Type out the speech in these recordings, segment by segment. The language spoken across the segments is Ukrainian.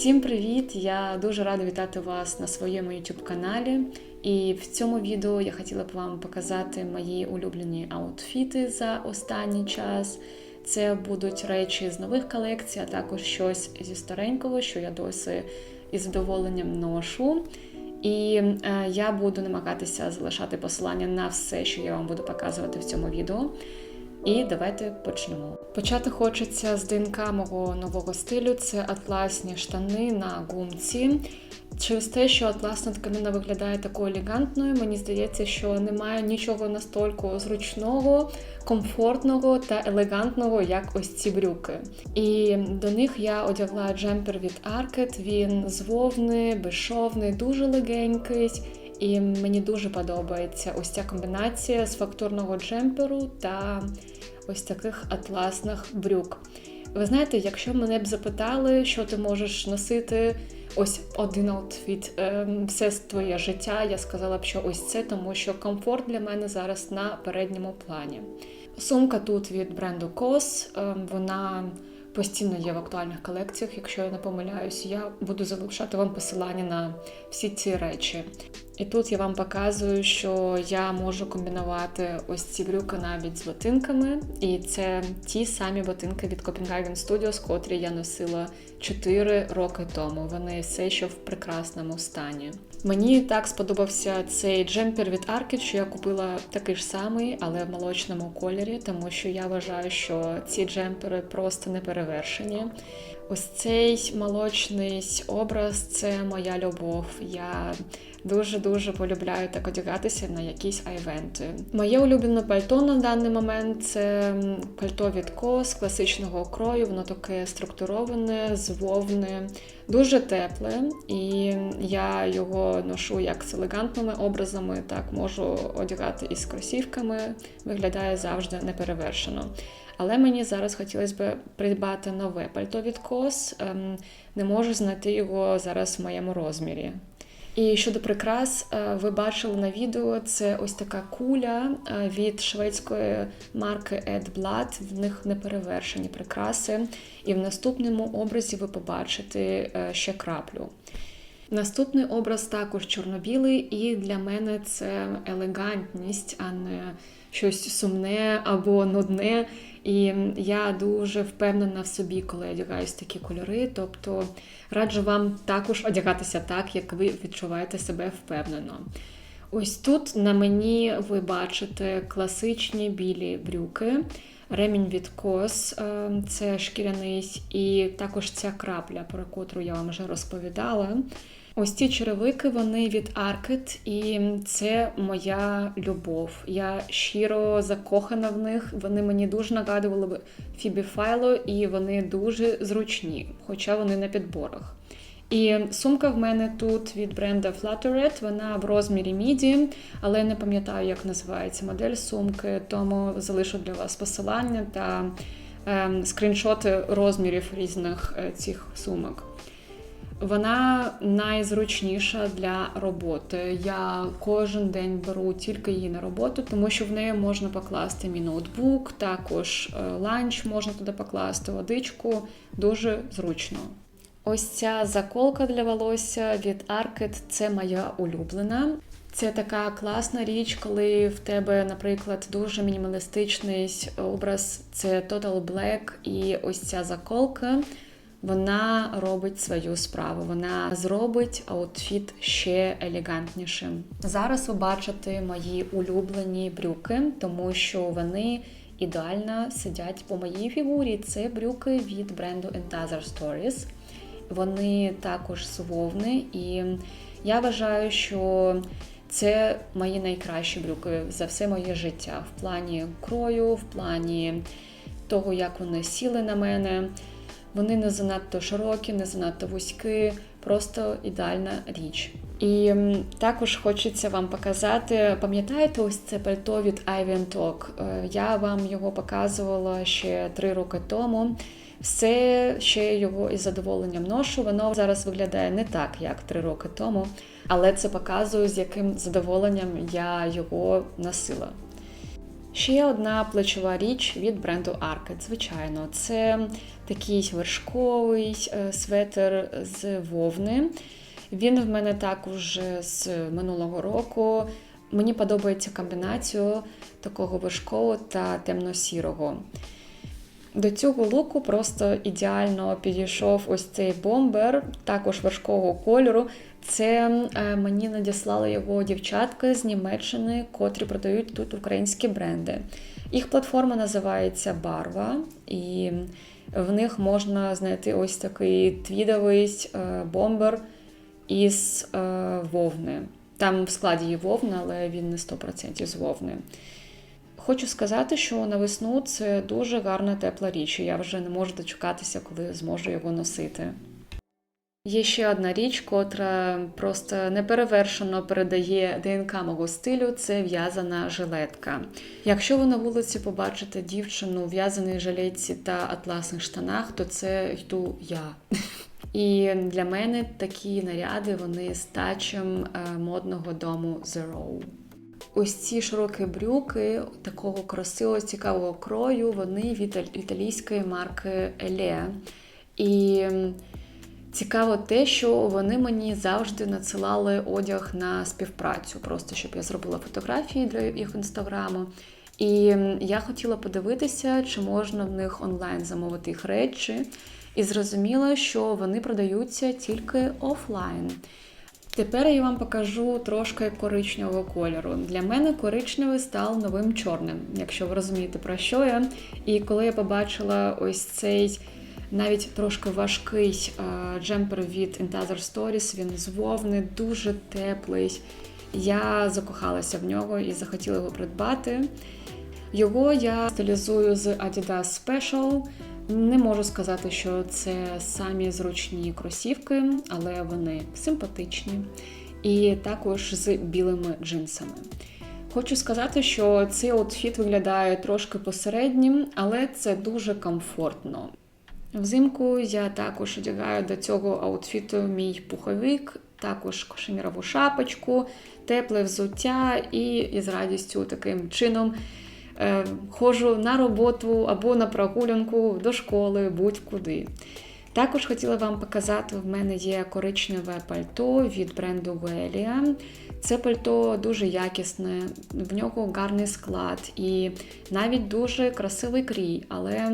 Всім привіт! Я дуже рада вітати вас на своєму YouTube каналі. І в цьому відео я хотіла б вам показати мої улюблені аутфіти за останній час. Це будуть речі з нових колекцій, а також щось зі старенького, що я досі із задоволенням ношу. І е, я буду намагатися залишати посилання на все, що я вам буду показувати в цьому відео. І давайте почнемо. Почати хочеться з ДНК мого нового стилю. Це атласні штани на гумці. Через те, що атласна тканина виглядає такою елегантною, мені здається, що немає нічого настільки зручного, комфортного та елегантного, як ось ці брюки. І до них я одягла джемпер від Arket. Він з вовни, безшовний, дуже легенький. І мені дуже подобається ось ця комбінація з фактурного джемперу та ось таких атласних брюк. Ви знаєте, якщо мене б запитали, що ти можеш носити ось один аутфіт, ем, все твоє життя, я сказала б, що ось це, тому що комфорт для мене зараз на передньому плані. Сумка тут від бренду COS, ем, вона постійно є в актуальних колекціях. Якщо я не помиляюсь, я буду залишати вам посилання на всі ці речі. І тут я вам показую, що я можу комбінувати ось ці брюки навіть з ботинками. І це ті самі ботинки від Copenhagen Studios, котрі я носила 4 роки тому. Вони все ще в прекрасному стані. Мені так сподобався цей джемпер від Арки, що я купила такий ж самий, але в молочному кольорі, тому що я вважаю, що ці джемпери просто не перевершені. Ось цей молочний образ це моя любов. Я дуже-дуже полюбляю так одягатися на якісь айвенти. Моє улюблене пальто на даний момент це пальто від кос класичного крою, воно таке структуроване, з вовни, дуже тепле, і я його ношу як з елегантними образами, так можу одягати із кросівками, виглядає завжди неперевершено. Але мені зараз хотілося б придбати нове пальто від кос. Ем, не можу знайти його зараз в моєму розмірі. І щодо прикрас, е, ви бачили на відео це ось така куля е, від шведської марки Ed Blood. В них неперевершені прикраси. І в наступному образі ви побачите е, ще краплю. Наступний образ також чорно-білий, і для мене це елегантність, а не щось сумне або нудне. І я дуже впевнена в собі, коли одягаюсь такі кольори. Тобто раджу вам також одягатися так, як ви відчуваєте себе впевнено. Ось тут на мені ви бачите класичні білі брюки, ремінь від кос, е, це шкіряний, і також ця крапля, про котру я вам вже розповідала. Ось ці черевики вони від Arket, і це моя любов. Я щиро закохана в них. Вони мені дуже нагадували Фібі Файло, і вони дуже зручні, хоча вони на підборах. І сумка в мене тут від бренда Flutteret, вона в розмірі міді, але не пам'ятаю, як називається модель сумки, тому залишу для вас посилання та е, скріншоти розмірів різних е, цих сумок. Вона найзручніша для роботи. Я кожен день беру тільки її на роботу, тому що в неї можна покласти мій ноутбук, також е, ланч можна туди покласти, водичку. Дуже зручно. Ось ця заколка для волосся від Arket – це моя улюблена. Це така класна річ, коли в тебе, наприклад, дуже мінімалістичний образ це Total Black і ось ця заколка вона робить свою справу. Вона зробить аутфіт ще елегантнішим. Зараз ви бачите мої улюблені брюки, тому що вони ідеально сидять по моїй фігурі. Це брюки від бренду Enthuser Stories. Вони також з вовни, і я вважаю, що це мої найкращі брюки за все моє життя в плані крою, в плані того, як вони сіли на мене. Вони не занадто широкі, не занадто вузькі, просто ідеальна річ. І також хочеться вам показати, пам'ятаєте, ось це пальто від Ivy Talk? Е, я вам його показувала ще три роки тому. Все ще його із задоволенням ношу. Воно зараз виглядає не так, як три роки тому, але це показує, з яким задоволенням я його носила. Ще одна плечова річ від бренду Arket. Звичайно, це такий вершковий е, светр з вовни. Він в мене також з минулого року. Мені подобається комбінацію такого вершкового та темно-сірого. До цього луку просто ідеально підійшов ось цей бомбер, також вершкового кольору. Це е, мені надіслали його дівчатка з Німеччини, котрі продають тут українські бренди. Їх платформа називається Барва, і в них можна знайти ось такий твідовий е, бомбер із е, вовни. Там в складі є вовна, але він не 100% з вовни. Хочу сказати, що на весну це дуже гарна тепла річ, і я вже не можу дочекатися, коли зможу його носити. Є ще одна річ, котра просто неперевершено передає ДНК мого стилю це в'язана жилетка. Якщо ви на вулиці побачите дівчину у в'язаній жилетці та атласних штанах, то це йду я. І для мене такі наряди вони стачем е, модного дому Zero. Ось ці широкі брюки такого красивого, цікавого крою, вони від італійської марки Еле. І цікаво те, що вони мені завжди надсилали одяг на співпрацю, просто щоб я зробила фотографії для їх інстаграму. І я хотіла подивитися, чи можна в них онлайн замовити їх речі, і зрозуміла, що вони продаються тільки офлайн. Тепер я вам покажу трошки коричневого кольору. Для мене коричневий став новим чорним, якщо ви розумієте, про що я. І коли я побачила ось цей навіть трошки важкий джемпер від Intazor Stories, він з вовни, дуже теплий. Я закохалася в нього і захотіла його придбати. Його я стилізую з Adidas Special. Не можу сказати, що це самі зручні кросівки, але вони симпатичні і також з білими джинсами. Хочу сказати, що цей аутфіт виглядає трошки посереднім, але це дуже комфортно. Взимку я також одягаю до цього аутфіту мій пуховик, також кошемірову шапочку, тепле взуття і із радістю таким чином ходжу на роботу або на прогулянку до школи, будь-куди. Також хотіла вам показати, в мене є коричневе пальто від бренду Велія. Це пальто дуже якісне, в нього гарний склад і навіть дуже красивий крій, але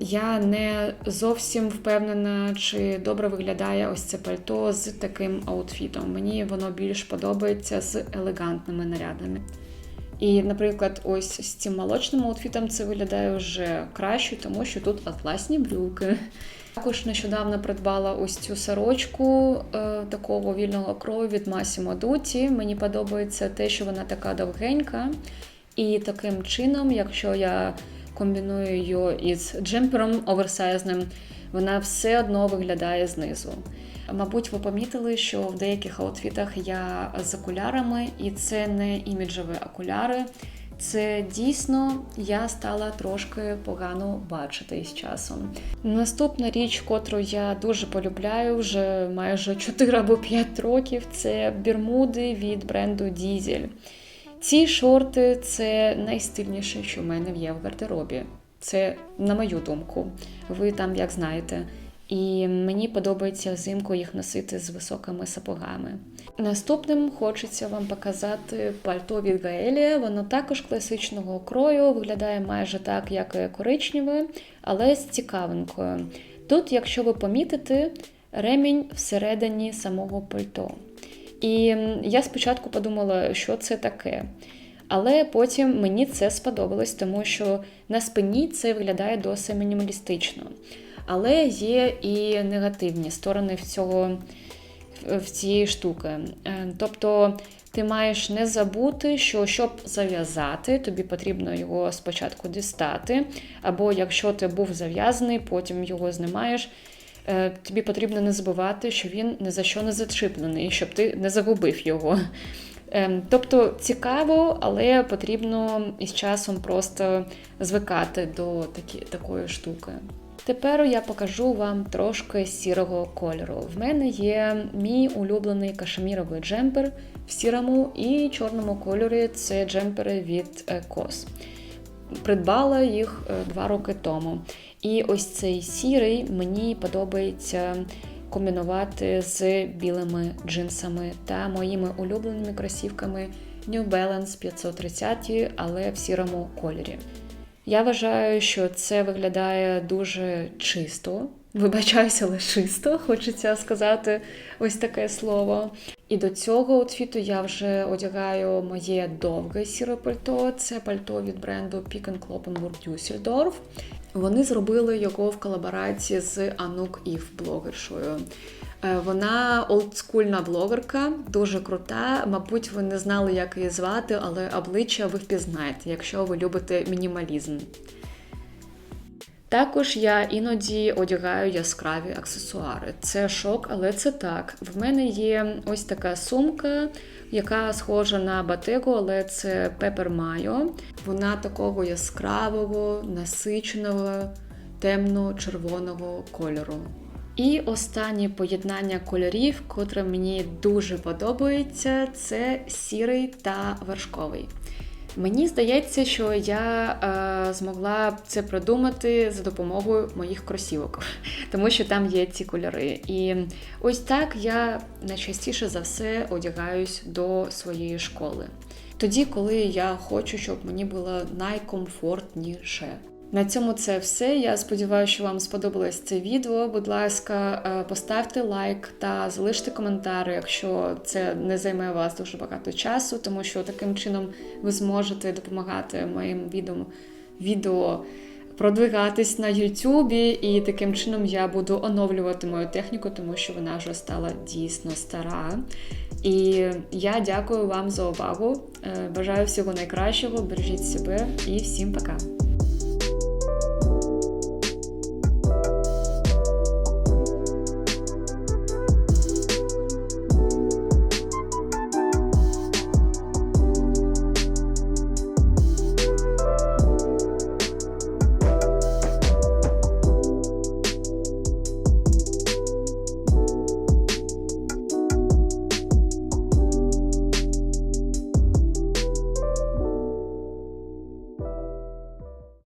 я не зовсім впевнена, чи добре виглядає ось це пальто з таким аутфітом. Мені воно більш подобається з елегантними нарядами. І, наприклад, ось з цим молочним аутфітом це виглядає вже краще, тому що тут атласні брюки. Також нещодавно придбала ось цю сорочку е, такого вільного крою від Massimo Dutti. Мені подобається те, що вона така довгенька. І таким чином, якщо я комбіную її із джемпером оверсайзним, вона все одно виглядає знизу. Мабуть, ви помітили, що в деяких аутфітах я з окулярами, і це не іміджеві окуляри. Це дійсно я стала трошки погано бачити із часом. Наступна річ, котру я дуже полюбляю вже майже 4 або 5 років, це бірмуди від бренду Дізель. Ці шорти це найстильніше, що в мене є в гардеробі. Це на мою думку. Ви там як знаєте. І мені подобається взимку їх носити з високими сапогами. Наступним хочеться вам показати пальто від Гаелія. Воно також класичного крою, виглядає майже так, як і коричневе, але з цікавинкою. Тут, якщо ви помітите, ремінь всередині самого пальто. І я спочатку подумала, що це таке. Але потім мені це сподобалось, тому що на спині це виглядає досить мінімалістично. Але є і негативні сторони в цього, в цієї штуки. Е, тобто ти маєш не забути, що щоб зав'язати, тобі потрібно його спочатку дістати. Або якщо ти був зав'язаний, потім його знімаєш. Е, тобі потрібно не забувати, що він ні за що не зачиплений, щоб ти не загубив його. Ем, тобто цікаво, але потрібно із часом просто звикати до такі, такої штуки. Тепер я покажу вам трошки сірого кольору. В мене є мій улюблений кашеміровий джемпер в сірому і чорному кольорі це джемпери від е, COS. Придбала їх е, два роки тому. І ось цей сірий мені подобається комбінувати з білими джинсами та моїми улюбленими кросівками New Balance 530, але в сірому кольорі. Я вважаю, що це виглядає дуже чисто. Вибачаюся, але чисто, хочеться сказати ось таке слово. І до цього outfitу я вже одягаю моє довге сіре пальто. Це пальто від бренду Pick Kloppenburg Düsseldorf. Вони зробили його в колаборації з Анук Ів блогершою. Е, Вона олдскульна блогерка, дуже крута. Мабуть, ви не знали, як її звати, але обличчя ви впізнаєте, якщо ви любите мінімалізм. Також я іноді одягаю яскраві аксесуари. Це шок, але це так. В мене є ось така сумка, яка схожа на батего, але це Pepper Mayo. Вона такого яскравого, насиченого, темно-червоного кольору. І останнє поєднання кольорів, котре мені дуже подобається, це сірий та вершковий. Мені здається, що я е, змогла це продумати за допомогою моїх кросівок, тому що там є ці кольори. І ось так я найчастіше за все одягаюсь до своєї школи. Тоді, коли я хочу, щоб мені було найкомфортніше. На цьому це все. Я сподіваюся, що вам сподобалось це відео. Будь ласка, е, поставте лайк та залиште коментар, якщо це не займе вас дуже багато часу, тому що таким чином ви зможете допомагати моїм відео, відео продвигатись на Ютубі, і таким чином я буду оновлювати мою техніку, тому що вона вже стала дійсно стара. І я дякую вам за увагу. Е, Бажаю всього найкращого, бережіть себе і всім пока!